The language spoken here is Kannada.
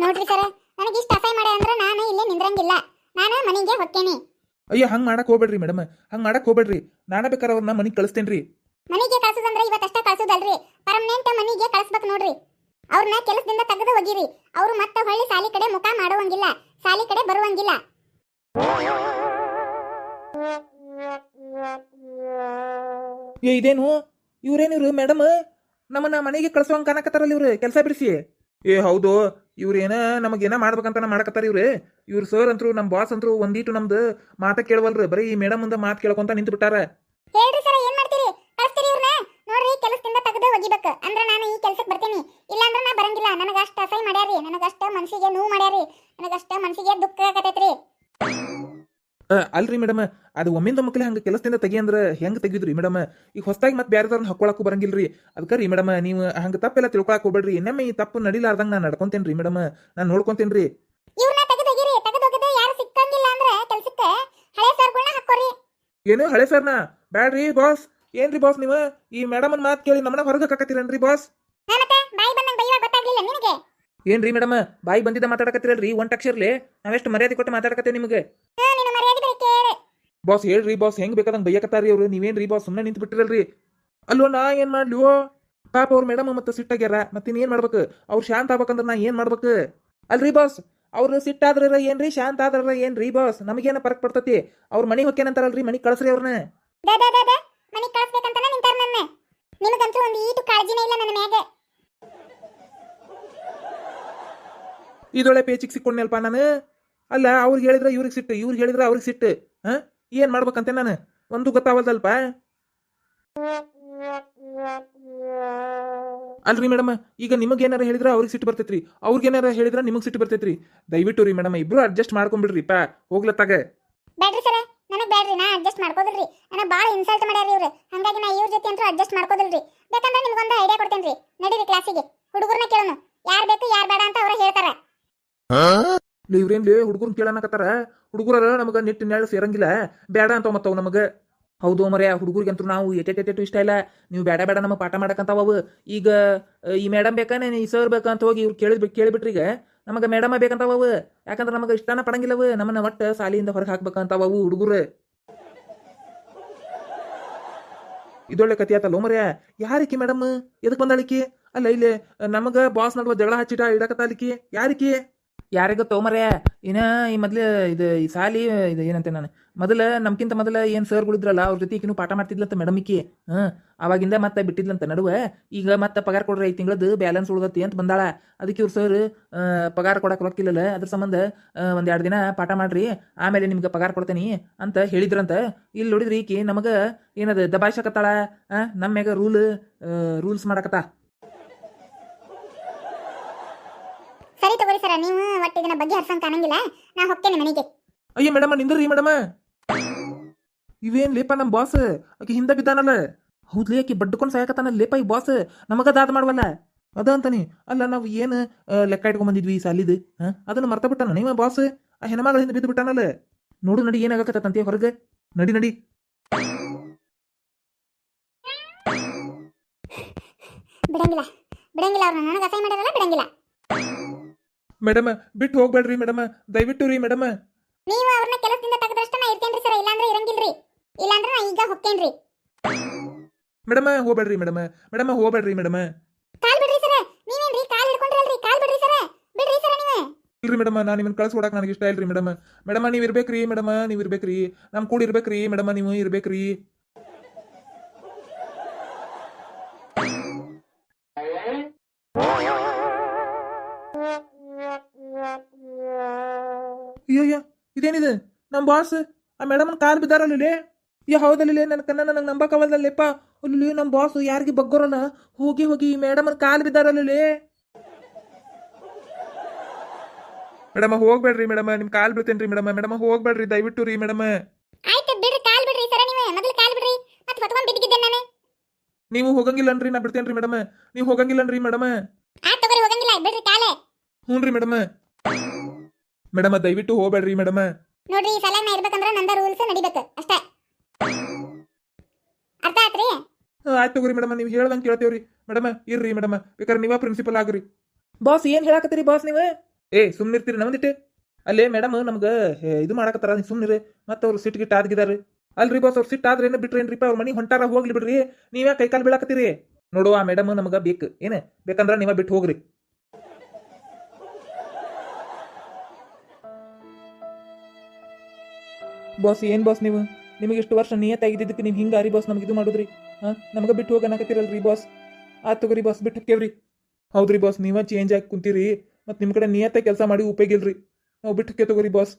ನೋಡ್ರಿ ಸರ್ ನನಗೆ ಇಷ್ಟ ಅಸಹ್ಯ ಮಾಡ ಅಂದ್ರೆ ನಾನು ಇಲ್ಲೇ ನಿಂದ್ರಂಗಿಲ್ಲ. ನಾನು ಮನೆಗೆ ಹೊಕ್ಕೇನಿ ಅಯ್ಯ ಹಂಗ್ ಮಾಡಕ್ ಹೋಗ್ಬೇಡ್ರಿ ಮೇಡಮ್. ಹಂಗ್ ಮಾಡಕ್ ಹೋಗ್ಬೇಡ್ರಿ. ನಾನೇ ಬೇಕಾದ್ರೆ ಅವ್ರನ್ನ ಮನೆಗೆ ಕಳಿಸ್ತೇನ್ರಿ. ಮನೆಗೆ ಕಳ್ಸೋದಂದ್ರೆ ಅಷ್ಟೇ ಕಳ್ಸೋದಲ್ರಿ. ಪರ್ಮನೆಂಟ್ ಮನೆಗೆ ಕಳ್ಸ್ಬೇಕು ನೋಡ್ರಿ. ಅವ್ರನ್ನ ಕೆಲಸದಿಂದ ತೆಗೆದು ಹೋಗಿರಿ ಅವರು ಮತ್ತೆ ಹೊಳ್ಳಿ ಸಾಲಿ ಕಡೆ ಮುಖ ಮಾಡುವಂಗಿಲ್ಲ. ಸಾಲಿ ಕಡೆ ಬರುವಂಗಿಲ್ಲ. ಏ ಇದೇನು? ಇವ್ರೇನಿವ್ರು ಮೇಡಮ್? ನಮ್ಮನ್ನ ಮನೆಗೆ ಕಳ್ಸೋಂಗ್ ಕಾಣಕತ್ತಾರಲ್ಲ ಇವ್ರು. ಕೆಲಸ ಬಿಡಿಸಿ. ಏ ಹೌದು. ಇವ್ರೇನ ನಮಗೇನ ಮಾಡ್ಬೇಕಂತ ಮಾಡಕತ್ತಾರ ಇವ್ರು. ಇವ್ರ ಸರ್ ಅಂತರು ನಮ್ಮ ಬಾಸ್ ಅಂತರು, ಒಂದೀಟು ನಮ್ದು ಮಾತ ಕೇಳವಲ್ರಿ. ಬರೀ ಈ ಮೇಡಮ್ ಮುಂದೆ ಮಾತು ಕೇಳ್ಕೊಂತ ನಿಂತು ಬಿಟ್ಟಾರ ಹೇಳ್ರಿ ಸರ್ ಏನ್ ಮಾಡ್ತೀರಿ? ಕಳಿಸ್ತೀರಿ ಇವ್ರನ್ನ ನೋಡ್ರಿ, ಕೆಲಸದಿಂದ ತೆಗೆದು ಒಗಿಬೇಕು. ಅಂದ್ರೆ ನಾನು ಈ ಕೆಲಸಕ್ಕೆ ಬರ್ತೀನಿ. ಇಲ್ಲಾಂದ್ರೆ ನಾ ಬರಂಗಿಲ್ಲ. ನನಗೆ ಅಷ್ಟ ಅಸಹ್ಯ ಮಾಡ್ಯಾರಿ ನನಗಷ್ಟ ಮನಸ್ಸಿಗೆ ನೋವು ಮಾಡ್ಯಾರಿ ನನಗಷ್ಟ ಮನಸ್ಸಿಗೆ ದುಃಖ ಆಗತೈತ್ರಿ. ಅಲ್ರಿ ಮೇಡಮ್ ಅದು ಒಮ್ಮಿಂದ ಮಕ್ಳು ಹಂಗೆ ಕೆಲಸದಿಂದ ತೆಗಿ ಅಂದ್ರೆ ಹೆಂಗ್ ತೆಗಿದ್ರಿ ಮೇಡಮ್ ಈಗ ಹೊಸದಾಗಿ ಮತ್ತೆ ಬೇರೆದವ್ರನ್ನ ಹಾಕೊಳಕ್ಕೂ ಬರಂಗಿಲ್ರಿ. ಅದಕ್ಕೆ ರೀ ಮೇಡಮ್ ನೀವು ಹಂಗೆ ತಪ್ಪೆಲ್ಲ ತಿಳ್ಕೊಳಕ್ ಹೋಗ್ಬೇಡ್ರಿ. ಇನ್ನೊಮ್ಮೆ ಈ ತಪ್ಪು ನಡಿಲಾರ್ದಂಗ ನಾನು ನಡ್ಕೊಂತೇನ್ರಿ ಮೇಡಮ್ ನಾನು ನೋಡ್ಕೊಂತೇನೆ ರೀ ಏನು ಹಳೆ ಸರ್ನ? ಬ್ಯಾಡ್ರಿ ಬಾಸ್ ಏನ್ರಿ ಬಾಸ್ ನೀವು? ಈ ಮೇಡಮ್ ಮಾತು ಕೇಳಿ ನಮ್ಮನ್ನ ಹೊರಗೆ ಕಕ್ಕತ್ತಿರೇನ್ರಿ ಬಾಸ್ ಏನ್ರಿ ಮೇಡಮ್ ಬಾಯಿ ಬಂದಿದ್ದ ಮಾತಾಡಕತ್ತಿರಲ್ರಿ? ಒಂದ್ ಅಕ್ಷರ್ಲಿ ನಾವೆಷ್ಟು ಮರ್ಯಾದೆ ಕೊಟ್ಟು ಮಾತಾಡಕತ್ತೇವೆ ನಿಮಗೆ ಹಾ ನಿನ್ನ ಮರ್ಯಾದೆ ಬೇರೆ ಕೇಳಿ ಬಾಸ್ ಹೇಳ್ರಿ ಬಾಸ್ ಹೆಂಗ್ ಬೇಕಾದಂಗೆ ಬೈಯಕತ್ತಾರಿ ಅವ್ರು? ನೀವೇನ್ರಿ ಬಾಸ್ ಸುಮ್ಮನೆ ನಿಂತು ಬಿಟ್ಟಿರಲ್ರಿ ಅಲ್ಲೋ ನಾ ಏನ್ ಮಾಡ್ಲಿವೋ ಪಾಪ ಅವ್ರ ಮೇಡಮ್ ಮತ್ತೆ ಸಿಟ್ಟಾಗ್ಯಾರ ಮತ್ತೆ ಇನ್ನೇನ್ ಮಾಡ್ಬೇಕು? ಅವ್ರು ಶಾಂತ ಆಗ್ಬೇಕಂದ್ರೆ ನಾ ಏನ್ ಮಾಡ್ಬೇಕು? ಅಲ್ರಿ ಬಾಸ್ ಅವ್ರು ಸಿಟ್ಟಾದ್ರ ಏನ್ರಿ? ಶಾಂತ ಆದ್ರ ಏನ್ರಿ ಬಾಸ್ ನಮಗೇನ ಪರಕ್ ಪಡ್ತತಿ ಅವ್ರ ಮನಿ ಹೊಕ್ಕೇನಂತಾರಲ್ರಿ ಮನಿ ಕಳ್ಸ್ರಿ ಅವ್ರನ್ನ ಮನೆಗೆ ಕಳಿಸ್ಬೇಕಂತಾನೆ ನಿಂತಾರ ನನ್ನ. ನಿಮಗಂತೂ ಒಂದು ಈಟು ಕಾಳಜಿನೇ ಇಲ್ಲ ನನ್ನ ಮ್ಯಾಗ. ಇದೊಳೆ ಪೇಚಿಗೆ ಸಿಕ್ಕೊಂಡ್ನಲ್ಪ ನಾನು? ಅಲ್ಲ ಅವ್ರಿಗೆ ಹೇಳಿದ್ರೆ ಇವ್ರಿಗೆ ಸಿಟ್ಟು ಇವ್ರಿಗೆ ಹೇಳಿದ್ರೆ ಅವ್ರಿಗೆ ಸಿಟ್ಟು ಹಾ? ಏನ್ ಮಾಡ್ಬೇಕಂತೆ ನಾನು? ಒಂದು ಗೊತ್ತಾವಲ್ದಲ್ಪ ಅಲ್ರಿ ಮೇಡಮ್ ಈಗ ನಿಮಗೆ ಏನಾರ ಹೇಳಿದ್ರೆ ಅವ್ರಿಗೆ ಸಿಟ್ಟು ಬರ್ತೈತ್ರಿ. ಅವ್ರಿಗೆ ಏನಾರ ಹೇಳಿದ್ರೆ ನಿಮಗೆ ಸಿಟ್ಟು ಬರ್ತೈತ್ರಿ. ದಯವಿಟ್ಟು ರೀ ಮೇಡಮ್ ಇಬ್ರು ಅಡ್ಜಸ್ಟ್ ಮಾಡ್ಕೊಂಡ್ಬಿಡ್ರಿ ಪಾ. ಹೋಗ್ಲತ್ತಾಗ ಬ್ಯಾಡ್ರಿ ಸರ ನನಗೆ ಬ್ಯಾಡ್ರಿ ನಾ ಅಡ್ಜಸ್ಟ್ ಮಾಡ್ಕೋದಿಲ್ರಿ. ನನಗೆ ಭಾಳ ಇನ್ಸಲ್ಟ್ ಮಾಡ್ಯಾರಿ ಇವ್ರು. ಹಂಗಾಗಿ ನಾ ಇವ್ರ ಜೊತೆ ಅಂತೂ ಅಡ್ಜಸ್ಟ್ ಮಾಡ್ಕೋದಿಲ್ರಿ. ಬೇಕಂದ್ರೆ ನಿಮ್ಗೊಂದು ಐಡಿಯಾ ಕೊಡ್ತೇನ್ರಿ. ನಡೀರಿ ಕ್ಲಾಸಿಗೆ ಹುಡುಗರನ್ನ ಕೇಳೋಣ ಯಾರು ಬೇಕು ಯಾರು ಬೇಡ ಅಂತ ಅವ್ರ ಹೇಳ್ತಾರ. ಇವ್ರೇನ್ಲಿ ಹುಡುಗರು ಕೇಳನಕತ್ತಾರ ಹುಡುಗರ ನಮಗೆ ನಿಟ್ಟು ನೆಳ ಸೇರಂಗಿಲ್ಲ. ಬೇಡ ಅಂತ ಮತ್ತವು ನಮಗೆ. ಹೌದು ಮರೆಯ ಹುಡುಗರಿಗಂತೂ ನಾವು ಎಟೆಟೆಟೆಟು ಇಷ್ಟ ಇಲ್ಲ. ನೀವು ಬೇಡ ಬೇಡ ನಮಗೆ ಪಾಠ ಮಾಡಕಂತಾವು ಈಗ ಈ ಮೇಡಮ್ ಬೇಕಾನೆ ಈ ಸರ್ ಬೇಕಂತ ಹೋಗಿ ಇವ್ರು ಕೇಳಿದ್ ಕೇಳಿಬಿಟ್ರಿ ಈಗ ನಮಗೆ ಮೇಡಮ ಬೇಕಂತಾವು ಯಾಕಂದ್ರೆ ನಮಗೆ ಇಷ್ಟನ ಪಡಂಗಿಲ್ಲವು ನಮ್ಮನ್ನ ಒಟ್ಟು ಸಾಲಿಯಿಂದ ಹೊರಗೆ ಹಾಕ್ಬೇಕಂತಾವು ಹುಡುಗರು. ಇದೊಳ್ಳೆ ಕತಿ ಆತಲ್ಲ ಮರ್ಯ? ಯಾರಿಕಿ ಮೇಡಮ್? ಎದಕ್ ಬಂದಾಳಿಕಿ ಅಲ್ಲ ಇಲ್ಲಿ, ನಮಗ ಬಾಸ್ ನಡುವ ಜಗಳ ಹಚ್ಚಿಟ ಇಡಕತ್ತಾಲಿಕಿ ಯಾರಿಕಿ? ಯಾರಿಗ ತೋಮರ್ಯ ಏನ ಈ ಮೊದ್ಲು ಇದು, ಈ ಸಾಲಿ, ಇದು ಏನಂತೆ ನಾನು, ಮೊದಲ ನಮ್ಕಿಂತ ಮೊದಲ ಏನು ಸರ್ಗಳಿದ್ರಲ್ಲ ಅವ್ರ ಜೊತೆ ಈಗಿನೂ ಪಾಠ ಮಾಡ್ತಿದ್ಲಂತ ಮೇಡಮ್ ಈಕಿ, ಹಾಂ, ಅವಾಗಿಂದ ಮತ್ತೆ ಬಿಟ್ಟಿದ್ಲಂತ ನಡುವೆ, ಈಗ ಮತ್ತೆ ಪಗಾರ ಕೊಡ್ರಿ, ಐದು ತಿಂಗಳದ್ದು ಬ್ಯಾಲೆನ್ಸ್ ಉಳ್ದತಿ ಅಂತ ಬಂದಾಳ. ಅದಕ್ಕೆ ಇವ್ರು ಸರ್ ಪಗಾರ ಕೊಡಕ್ಕೆ ರೊಕ್ಕಿಲ್ಲಲ್ಲ ಅದ್ರ ಸಂಬಂಧ ಒಂದು ಎರಡು ದಿನ ಪಾಠ ಮಾಡ್ರಿ, ಆಮೇಲೆ ನಿಮ್ಗೆ ಪಗಾರ ಕೊಡ್ತೇನೆ ಅಂತ ಹೇಳಿದ್ರಂತ. ಇಲ್ಲಿ ನೋಡಿದ್ರಿ ಈಕಿ ನಮಗೆ ಏನದು ದಬಾಯಿಸಕತ್ತಾಳ ನಮ್ಮ ಮ್ಯಾಗ ರೂಲ್ ರೂಲ್ಸ್ ಮಾಡಕತ್ತ. ಸರ ನೀವು ಒಟ್ಟು ಇದನ್ನ ಬಗ್ಗೆ ಹರ್ಸಂಗ್ ಕಾಣಂಗಿಲ್ಲ ನಾ ಹೋಗ್ತೇನೆ ಮನೆಗೆ. ಅಯ್ಯ ಮೇಡಮ ನಿಂದ್ರಿ ಮೇಡಮ್. ಇವೇನ್ ಲೇಪ ನಮ್ಮ ಬಾಸ್ ಆಕಿ ಹಿಂದೆ ಬಿದ್ದಾನಲ್ಲ. ಹೌದ್ಲಿ ಆಕಿ ಬಡ್ಡುಕೊಂಡು ಸಾಯಕತ್ತಾನ ಲೇಪ ಈ ಬಾಸ್ ನಮಗ ದಾದ ಮಾಡವಲ್ಲ. ಅದ ಅಂತಾನೆ. ಅಲ್ಲ ನಾವು ಏನು ಲೆಕ್ಕ ಇಟ್ಕೊಂಡ್ ಬಂದಿದ್ವಿ ಈ ಸಾಲಿದ್? ಹಾ? ಅದನ್ನ ಮರ್ತ ಬಿಟ್ಟಾನ ನೀವ ಬಾಸ್ ಆ ಹೆಣ್ಮಗಳ ಹಿಂದೆ ಬಿದ್ದು ಬಿಟ್ಟಾನಲ್ಲ. ನೋಡು ನಡಿ ಏನಾಗಕತ್ತಂತೆ ಹೊರಗೆ? ನಡಿ ನಡಿ. ಬಿಡಂಗಿಲ್ಲ. ಬಿಡಂಗಿಲ್ಲ ಅವ್ರನ್ನ. ನನಗೆ ಅಸೈನ್ ಮಾಡಿರಲ್ಲ ಬಿಡಂಗಿಲ್ಲ. ಮೇಡಮ ಬಿಟ್ಟು ಹೋಗ್ಬೇಡ್ರಿ ಮೇಡಮ ದಯವಿಟ್ಟು ರೀ ಮೇಡಮ. ನೀವು ಅವ್ರನ್ನ ಕೆಲಸದಿಂದ ತೆಗೆದಷ್ಟು ನಾ ಇರ್ತೇನ್ರಿ ಸರ್ ಇಲ್ಲಾಂದ್ರೆ ಇರಂಗಿಲ್ರಿ. ಇಲ್ಲಾಂದ್ರೆ ನಾ ಈಗ ಹೋಗ್ತೇನ್ರಿ ಮೇಡಮ ಹೋಗ್ಬೇಡ್ರಿ ಮೇಡಮ ಮೇಡಮ ಹೋಗ್ಬೇಡ್ರಿ ಮೇಡಮ. ಕಾಲ್ ಬಿಡ್ರಿ ಸರ ನೀವೇನ್ರಿ ಕಾಲ್ ಹಿಡ್ಕೊಂಡ್ರಲ್ರಿ ಕಾಲ್ ಬಿಡ್ರಿ ಸರ್. ಬಿಡ್ರಿ ಸರ್ ನೀವೇ. ಇಲ್ರಿ ಮೇಡಮ ನಾನು ನಿಮ್ಮನ್ನ ಕಳ್ಸ್ಕೊಡಕ್ ನನಗೆ ಇಷ್ಟ ಇಲ್ರಿ ಮೇಡಮ. ಮೇಡಮ ನೀವು ಇರ್ಬೇಕ್ರಿ ಮೇಡಮ ನೀವು ಇರ್ಬೇಕ್ರಿ ನಮ್ಮ ಕೂಡ ಇರ್ಬೇಕ್ರಿ ಮೇಡಮ ನೀವು ಇರ್ಬೇಕ್ರಿ. ಇದೇನಿದೆ ನಮ್ಮ ಬಾಸ್ ಆ ಮೇಡಮ್ನ ಕಾಲ್ ಬಿದ್ದಾರಲ್ಲ ಯಾ ಹೌದಲ್ಲೇ ನನ್ನ ಕಣ್ಣ ನನಗೆ ನಂಬಕವಲ್ದಲ್ಲಪ್ಪ. ಅಲ್ಲಿ ನಮ್ಮ ಬಾಸ್ ಯಾರಿಗೆ ಬಗ್ಗೋರಲ್ಲ ಹೋಗಿ ಹೋಗಿ ಈ ಮೇಡಮ್ನ ಕಾಲ್ ಬಿದ್ದಾರಲ್ಲ ಮೇಡಮ ಹೋಗ್ಬೇಡ್ರಿ ಮೇಡಮ್ ನಿಮ್ ಕಾಲ್ ಬಿಡ್ತೇನ್ರಿ ಮೇಡಮ್ ಮೇಡಮ ಹೋಗ್ಬೇಡ್ರಿ ದಯವಿಟ್ಟು ರೀ ಮೇಡಮ್ ಆಯ್ತು ಬಿಡ್ರಿ ಕಾಲ್ ಬಿಡ್ರಿ ಸರ ನೀವು. ಮೊದಲು ಕಾಲ್ ಬಿಡ್ರಿ. ಮತ್ತೆ ಹೊತ್ಕೊಂಡ್ ಬಿದ್ದಿದ್ದೆ ನಾನು. ನೀವು ಹೋಗಂಗಿಲ್ಲನ್ರಿ ನಾ ಬಿಡ್ತೇನ್ರಿ ಮೇಡಮ ನೀವು ಹೋಗಂಗಿಲ್ಲನ್ರಿ ಮೇಡಮ ಆಯ್ತು ತಗೋರಿ ಹೋಗಂಗಿಲ್ಲ. ಬಿಡ್ರಿ ಕಾಲೇ. ಹ್ಞೂನ್ರಿ ಮೇಡಮ ಮೇಡಮ ದಯವಿಟ್ಟು ಹೋಗ್ಬೇಡ್ರಿ ಮೇಡಮ. ನೋಡ್ರಿ ಈ ಸಲ ನಾ ಇರ್ಬೇಕಂದ್ರ ನಂದ ರೂಲ್ಸ್ ನಡಿಬೇಕು ಅಷ್ಟೇ. ಅರ್ಥ ಆತ್ರಿ? ಆಯ್ತು ತಗೋರಿ ಮೇಡಮ ನೀವು ಹೇಳ್ದಂಗೆ ಕೇಳ್ತೇವ್ರಿ. ಮೇಡಮ ಇರ್ರಿ ಮೇಡಮ್ ಬೇಕಾದ್ರೆ ನೀವ ಪ್ರಿನ್ಸಿಪಲ್ ಆಗ್ರಿ. ಬಾಸ್ ಏನ್ ಹೇಳಾಕತ್ತೀರಿ ಬಾಸ್ ನೀವು? ಏ ಸುಮ್ಮನಿರ್ತೀರಿ ನಮ್ದಿಟ್ಟೆ. ಅಲ್ಲೇ ಮೇಡಮ್ ನಮ್ಗೆ ಇದು ಮಾಡಕತ್ತಾರ ನೀವು ಸುಮ್ಮನಿರಿ ಮತ್ತೆ ಅವ್ರು ಸಿಟ್ ಗಿಟ್ ಆದ್ಗಿದಾರೆ. ಅಲ್ರಿ ಬಾಸ್ ಅವ್ರು ಸಿಟ್ ಆದ್ರೆ ಏನು ಬಿಟ್ರೇನ್ರಿಪ್ಪ ಅವ್ರ ಮನೆ ಹೊಂಟಾರ ಹೋಗ್ಲಿ ಬಿಡ್ರಿ. ನೀವೇ ಕೈಕಾಲು ಬೀಳಾಕತ್ತೀರಿ? ನೋಡುವ ಮೇಡಮ್ ನಮ್ಗೆ ಬೇಕು. ಏನು? ಬೇಕಂದ್ರೆ ನೀವೇ ಬಿಟ್ಟು ಹೋಗ್ರಿ. ಬಾಸ್ ಏನ್ ಬಾಸ್ ನೀವು? ನಿಮಗೆ ಇಷ್ಟು ವರ್ಷ ನಿಯತ್ತಾಗಿದ್ದಕ್ಕೆ ನೀವು ಹಿಂಗಾರಿ ಬಾಸ್ ನಮ್ಗೆ ಇದು ಮಾಡುದ್ರಿ? ಹಾ? ನಮಗೆ ಬಿಟ್ಟು ಹೋಗಿ ಅನ್ನಕತ್ತೀರಲ್ರಿ ಬಾಸ್ ಆತ್ ತಗೋರಿ ಬಾಸ್ ಬಿಟ್ಟು ಹೋಗ್ತೇವ್ರಿ. ಹೌದ್ರಿ ಬಾಸ್ ನೀವ ಚೇಂಜ್ ಆಗಿ ಕುಂತೀರಿ, ಮತ್ತು ನಿಮ್ಮ ಕಡೆ ನಿಯತ್ತಾಗಿ ಕೆಲಸ ಮಾಡಿ ಉಪಯೋಗ ಇಲ್ರಿ ನಾವು ಬಿಟ್ಟು ತಗೋರಿ ಬಾಸ್